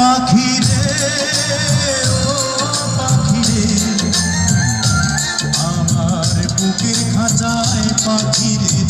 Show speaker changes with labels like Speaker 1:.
Speaker 1: পাখিরে পাখিরে আমার বুকের খাঁচায় পাখিরে